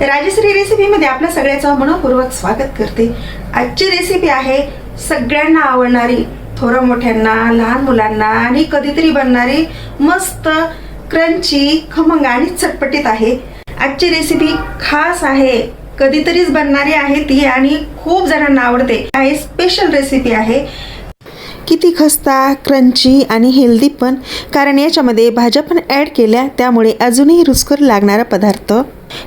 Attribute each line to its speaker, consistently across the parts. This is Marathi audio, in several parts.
Speaker 1: राजश्री रेसिपीमध्ये आपल्या सगळ्याचं मनपूर्वक स्वागत करते. आजची रेसिपी आहे सगळ्यांना आवडणारी थोरं मोठ्यांना लहान मुलांना आणि कधीतरी बनणारी मस्त क्रंची खमंग आणि चटपटीत आहे. आजची रेसिपी खास आहे कधीतरीच बनणारी आहे ती आणि खूप जणांना आवडते. आहे स्पेशल रेसिपी आहे. किती खस्ता क्रंची आणि हेल्दी पण कारण याच्यामध्ये भाज्या पण ॲड केल्या त्यामुळे अजूनही रुचकर लागणारा पदार्थ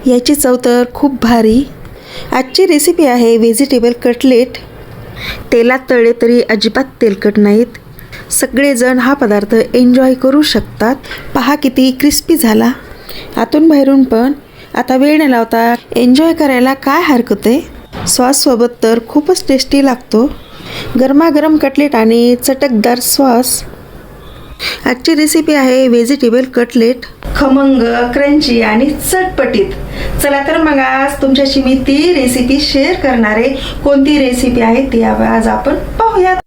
Speaker 1: याची चव तर खूप भारी. आजची रेसिपी आहे व्हेजिटेबल कटलेट तेलात तळले तरी अजिबात तेलकट नाहीत. सगळेजण हा पदार्थ एन्जॉय करू शकतात. पहा किती क्रिस्पी झाला. आतून बाहेरून पण. आता वेळ न लावता एन्जॉय करायला काय हरकत आहे? सॉससोबत तर खूपच टेस्टी लागतो. गरमागरम कटलेट आणि चटकदार सॉस आजची रेसिपी आहे व्हेजिटेबल कटलेट खमंग क्रंची आणि चटपटीत. चला तर मग आज तुमच्याशी मी ती रेसिपी शेअर करणार आहे. कोणती रेसिपी आहे ती आज आपण पाहूयात.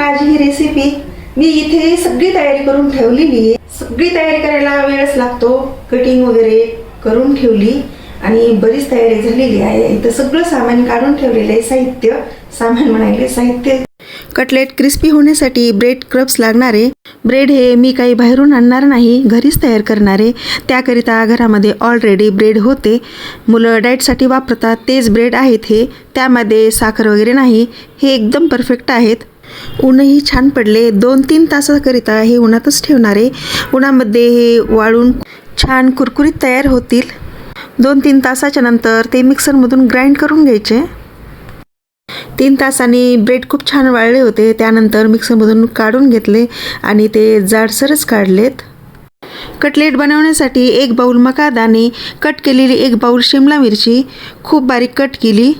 Speaker 1: महाराज ही रेसिपी मी इथे सगळी तयारी करून ठेवलेली आहे. सगळी तयारी करायला वेळच लागतो. कटिंग वगैरे करून ठेवली आणि बरीच तयारी झालेली आहे. इथं सगळं सामान काढून ठेवलेलं आहे. साहित्य सामान म्हणाले साहित्य. कटलेट क्रिस्पी होण्यासाठी ब्रेड क्रब्स लागणारे ब्रेड हे मी काही बाहेरून आणणार नाही घरीच तयार करणारे त्याकरिता घरामध्ये ऑलरेडी ब्रेड होते. मुलं डाएटसाठी वापरतात. तेच ब्रेड आहेत हे. त्यामध्ये साखर वगैरे नाही. हे एकदम परफेक्ट आहेत. ऊनही छान पडले. दोन तीन तासाकरिता हे उन्हातच ठेवणारे. उन्हामध्ये हे वाळून छान कुरकुरीत तयार होतील. दोन तीन तासाच्या नंतर ते मिक्सरमधून ग्राइंड करून घ्यायचे. तीन तासांनी ब्रेड खूप छान वाळले होते. त्यानंतर मिक्सरमधून काढून घेतले आणि ते जाडसरच काढलेत. कटलेट बनवण्यासाठी एक बाऊल मकादाणे कट केलेली एक बाऊल शिमला मिरची खूप बारीक कट केली.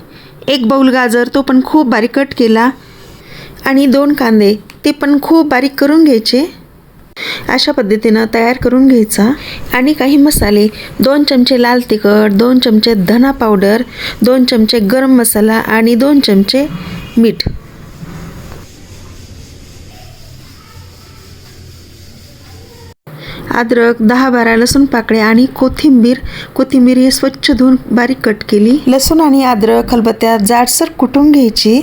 Speaker 1: एक बाऊल गाजर तो पण खूप बारीक कट केला. आणि दोन कांदे ते पण खूप बारीक करून घ्यायचे. अशा पद्धतीनं तयार करून घ्यायचा. आणि काही मसाले दोन चमचे लाल तिखट दोन चमचे धना पावडर दोन चमचे गरम मसाला आणि दोन चमचे मीठ. अद्रक दहा बारा लसूण पाकळ्या आणि कोथिंबीर. कोथिंबीर हे स्वच्छ धुवून बारीक कट केली. लसूण आणि अद्रक खलबत्त्या जाडसर कुटून घ्यायची.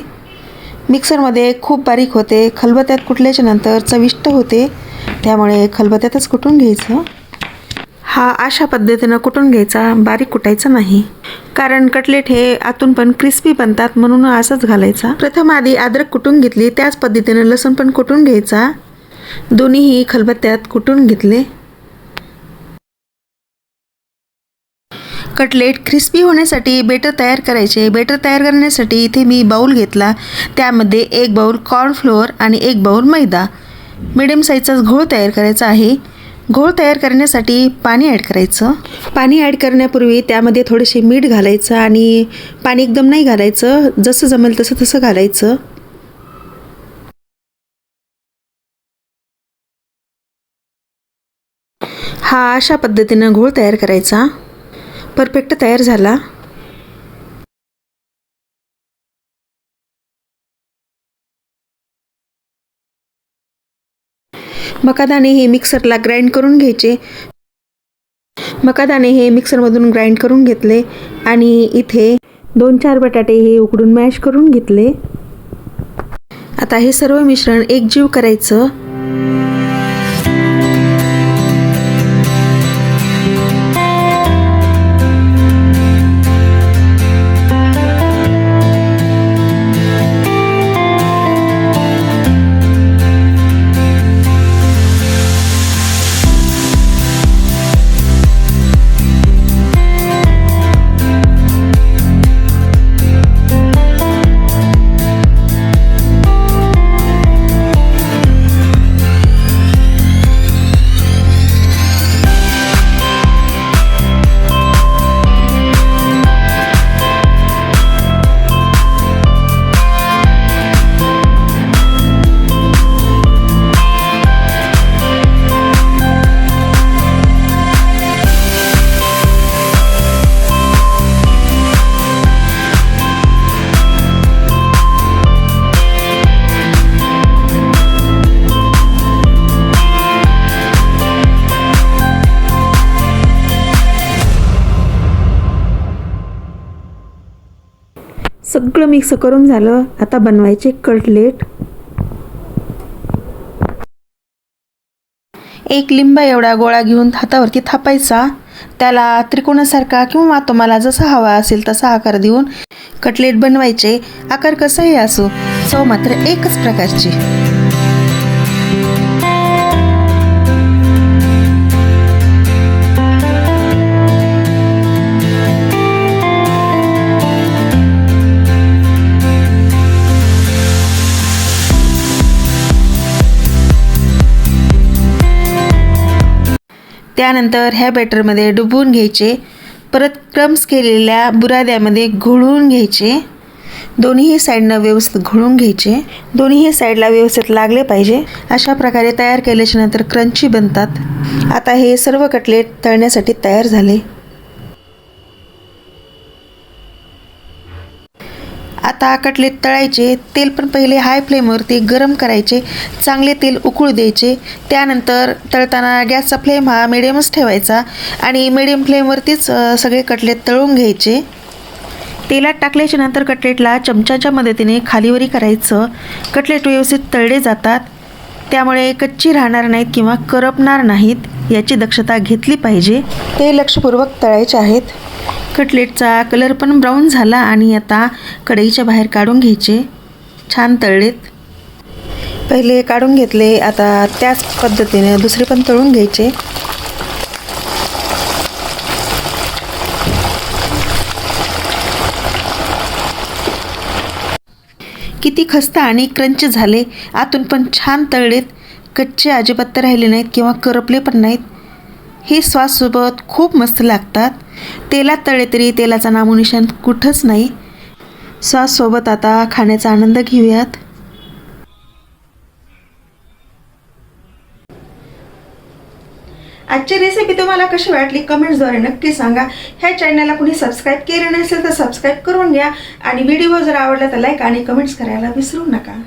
Speaker 1: मिक्सरमध्ये खूप बारीक होते. खलबत्त्यात कुटल्याच्या नंतर चविष्ट होते. त्यामुळे खलबत्त्यातच कुटून घ्यायचं. हा अशा पद्धतीनं कुटून घ्यायचा. बारीक कुटायचा नाही. कारण कटलेट हे आतून पण क्रिस्पी बनतात म्हणून असंच घालायचा. प्रथम आधी अद्रक कुटून घेतली. त्याच पद्धतीनं लसूण पण कुटून घ्यायचा. दोन्हीही खलबत्त्यात कुटून घेतले. कटलेट क्रिस्पी होण्यासाठी बेटर तयार करायचे. बेटर तयार करण्यासाठी इथे मी बाऊल घेतला. त्यामध्ये एक बाऊल कॉर्नफ्लोअर आणि एक बाऊल मैदा. मिडियम साईजचा घोळ तयार करायचा आहे. घोळ तयार करण्यासाठी पाणी ॲड करायचं. पाणी ॲड करण्यापूर्वी त्यामध्ये थोडेसे मीठ घालायचं आणि पाणी एकदम नाही घालायचं. जसं जमेल तसं तसं घालायचं. हा अशा पद्धतीनं घोळ तयार करायचा. परफेक्ट तयार झाला. मकादाणे हे मिक्सरला ग्राइंड करून घ्यायचे. मकादाणे हे मिक्सरमधून ग्राइंड करून घेतले आणि इथे दोन चार बटाटे हे उकडून मॅश करून घेतले. आता हे सर्व मिश्रण एकजीव करायचं. सगळं मिक्स करून झालं. आता बनवायचे कटलेट. एक लिंबा एवढा गोळा घेऊन हातावरती थापायचा. त्याला त्रिकोणासारखा किंवा तुम्हाला जसा हवा असेल तसा आकार देऊन कटलेट बनवायचे. आकार कसाही असो चव मात्र एकच प्रकारची. त्यानंतर ह्या बॅटरमध्ये डुबवून घ्यायचे परत क्रम्स केलेल्या बुराद्यामध्ये घोळून घ्यायचे. दोन्हीही साईडनं व्यवस्थित घोळून घ्यायचे. दोन्हीही साईडला व्यवस्थित लागले पाहिजे. अशा प्रकारे तयार केल्याच्यानंतर क्रंची बनतात. आता हे सर्व कटलेट तळण्यासाठी तयार झाले. आता कटलेट तळायचे तेल पण पहिले हाय फ्लेमवरती गरम करायचे चांगले तेल उकळू द्यायचे. त्यानंतर तळताना गॅसचा फ्लेम हा मिडियमच ठेवायचा आणि मिडियम फ्लेमवरतीच सगळे कटलेट तळून घ्यायचे. तेलात टाकल्याच्या नंतर कटलेटला चमच्याच्या मदतीने खालीवरी करायचं. कटलेट व्यवस्थित तळले जातात. त्यामुळे कच्ची राहणार नाहीत किंवा करपणार नाहीत याची दक्षता घेतली पाहिजे. ते लक्षपूर्वक तळायचे आहेत. कटलेटचा कलर पण ब्राऊन झाला आणि आता कढईच्या बाहेर काढून घ्यायचे. छान तळलेत. पहिले काढून घेतले आता त्याच पद्धतीने दुसरे पण तळून घ्यायचे. किती खस्ता आणि क्रंच झाले. आतून पण छान तळलेत. कच्चे अजिबात राहिले नाहीत किंवा करपले पण नाहीत. हे स्वाससोबत खूप मस्त लागतात. तेलात तळे तरी तेलाचा नामोनिशान कुठंच नाही. सॉससोबत आता खाण्याचा आनंद घेऊयात. आजची रेसिपी तुम्हाला कशी वाटली कमेंट्सद्वारे नक्की सांगा. ह्या चॅनलला कुणी सबस्क्राईब केलं नसेल तर सबस्क्राईब करून घ्या. आणि व्हिडिओ जर आवडला तर लाईक आणि कमेंट्स करायला विसरू नका.